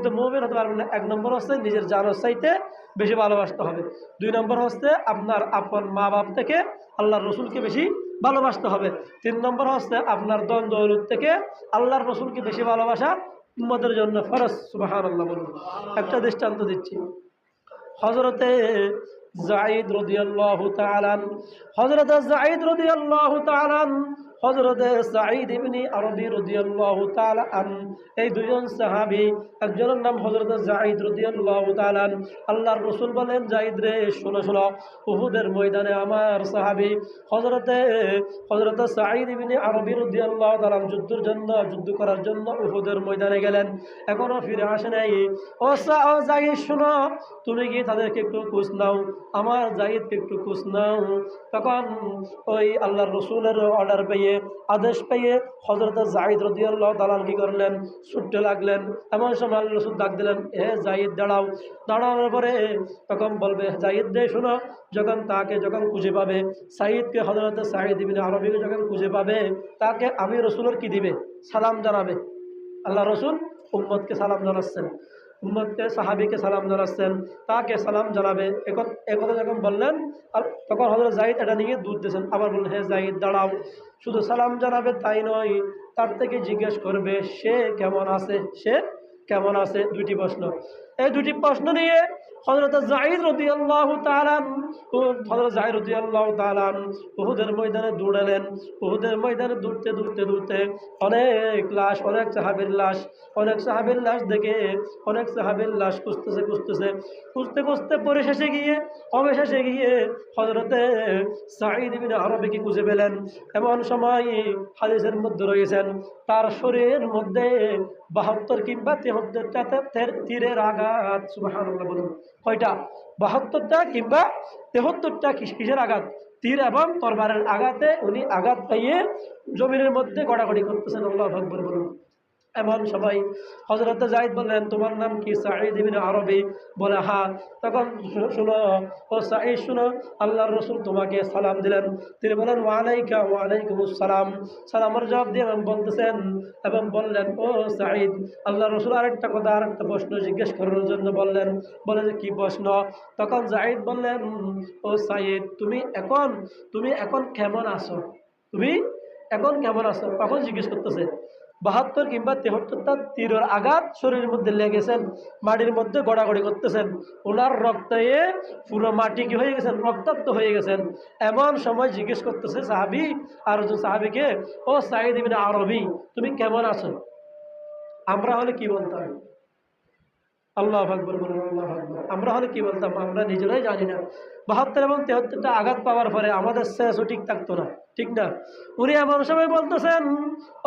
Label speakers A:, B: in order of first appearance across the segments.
A: তো মোমেন হতে পারবেন না। এক নম্বর হচ্ছে নিজের জানার চাইতে বেশি ভালোবাসতে হবে। দুই নম্বর হচ্ছে আপনার আপন মা বাপ থেকে আল্লাহর রসুলকে বেশি ভালোবাসতে হবে। তিন নম্বর হচ্ছে আপনার দ্বন্দ্ব থেকে আল্লাহর রসুলকে বেশি ভালোবাসা উম্মদের জন্য ফরজ। সুবাহান আল্লাহ বলুন। একটা দৃষ্টান্ত দিচ্ছি। হজরতে জাইদ রদিয়াল্লাহ তালান হজরত জাইদ রদিয়াল্লাহ তালান হজরতে তালান এই দুজন একজনের নাম তালান আল্লাহর রসুল বলেন রে, শোনো ময়দানে আমার সাহাবি যুদ্ধের জন্য, যুদ্ধ করার জন্য উহুদের ময়দানে গেলেন। এখনও ফিরে আসে নাই। ও জাইদ, শোনো, তুমি কি তাদেরকে একটু খুশ নাও? আমার জাহিদকে একটু খুশ নাও। তখন ওই আল্লাহর রসুলের অর্ডার পেয়ে আদেশ পেয়ে হজরত জাহিদ রদিয়াল্লাহ দালাল কি করলেন? ছুটতে লাগলেন। এমন সময় আল্লাহ রসুল ডাক দিলেন হে জাহিদ দাঁড়াও। দাঁড়ানোর পরে তখন বলবে জাহিদ দে শোনো, যখন তাকে যখন খুঁজে পাবে সাইদকে হজরত সাহিদ ইবিন আরবিকে যখন খুঁজে পাবে, তাকে আমি রসুলের কি দিবে? সালাম জানাবে। আল্লাহ রসুল উম্মদকে সালাম জানাচ্ছেন। উম্মদকে সাহাবিকে সালাম জানাচ্ছেন, তাকে সালাম জানাবে। একথা যখন বললেন, আর তখন হজরত জাহিদ এটা নিয়ে দুধ দিয়েছেন। আবার বললেন, হে জাহিদ দাঁড়াও। শুধু সালাম জানাবে তাই নয়, তার থেকে জিজ্ঞেস করবে, সে কেমন আছে? সে কেমন আছে? দুটি প্রশ্ন। এই দুটি প্রশ্ন নিয়ে পরিশেষে গিয়ে, অবশেষে গিয়ে হজরতে সাঈদ খুঁজে পেলেন। এমন সময় হাদিসের মধ্যে রয়েছেন, তার শরীরের মধ্যে বাহাত্তর কিংবা তেহত্তরটা তীরের আঘাত। সুবাহান্লাহ বলুন। কয়টা? বাহাত্তরটা কিংবা তেহত্তরটা কিস- কিসের আঘাত? তীর এবং তরবারের আঘাতে উনি আঘাত পাইয়ে জমিনের মধ্যে গড়াগড়ি করতেছেন। আল্লাহ ভাগবর বলুন। এমন সবাই হজরত জাহিদ বললেন, তোমার নাম কি? সাঈদ ইবিন আরবি বলে, হা। তখন শুনো, ও সাঈদ, শুনো, আল্লাহর রসুল তোমাকে সালাম দিলেন। তিনি বলেন, ওয়ালাইকা ওয়ালাইকুম সালাম। সালামের জবাব দিয়ে এবং বলতেছেন এবং বললেন, ও সাঈদ। আল্লাহ রসুল আরেকটা কথা, আরেকটা প্রশ্ন জিজ্ঞেস করার জন্য বললেন বলে যে কি প্রশ্ন? তখন জাহিদ বললেন, ও সাঈদ, তুমি এখন তুমি এখন কেমন আছো? তুমি এখন কেমন আছো? কখন জিজ্ঞেস করতেছে বাহাত্তর কিংবা তেহত্তরটা তীরের আঘাত শরীরের মধ্যে লেগেছেন, মাটির মধ্যে গড়াগড়ি করতেছেন। ওনার রক্তে পুরো মাটি কি হয়ে গেছেন? রক্তাক্ত হয়ে গেছেন। এমন সময় জিজ্ঞেস করতেছে, সাহাবি, আর সাহাবিকে ও সাইদ ইবিন আরবি, তুমি কেমন আছো? আমরা হলে কি বলতাম? আল্লাহ আকবর বলুন, আল্লাহ আমরা হলে কি বলতাম? আমরা নিজেরাই জানি না। বাহাত্তর এবং তেহাত্তরটা আঘাত পাওয়ার পরে আমাদের শেষও ঠিক থাকতো না, ঠিক না? উনি এমন সময় বলতেছেন,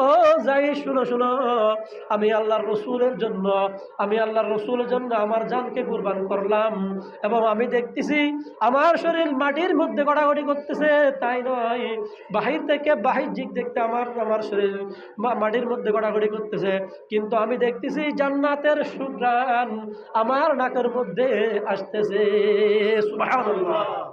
A: ও যাই, শুনো শুনো, আমি আল্লাহর রসুলের জন্য, আমি আল্লাহর রসুলের জন্য আমার জানকে কুরবান করলাম এবং আমি দেখতেছি আমার শরীর মাটির মধ্যে গড়াগড়ি করতেছে, তাই নয়, বাহির থেকে বাহির দেখতে আমার আমার শরীর মাটির মধ্যে গড়াগড়ি করতেছে, কিন্তু আমি দেখতেছি জান্নাতের সুগ্রাণ আমার নাকের মধ্যে আসতেছে। সুবহানাল্লাহ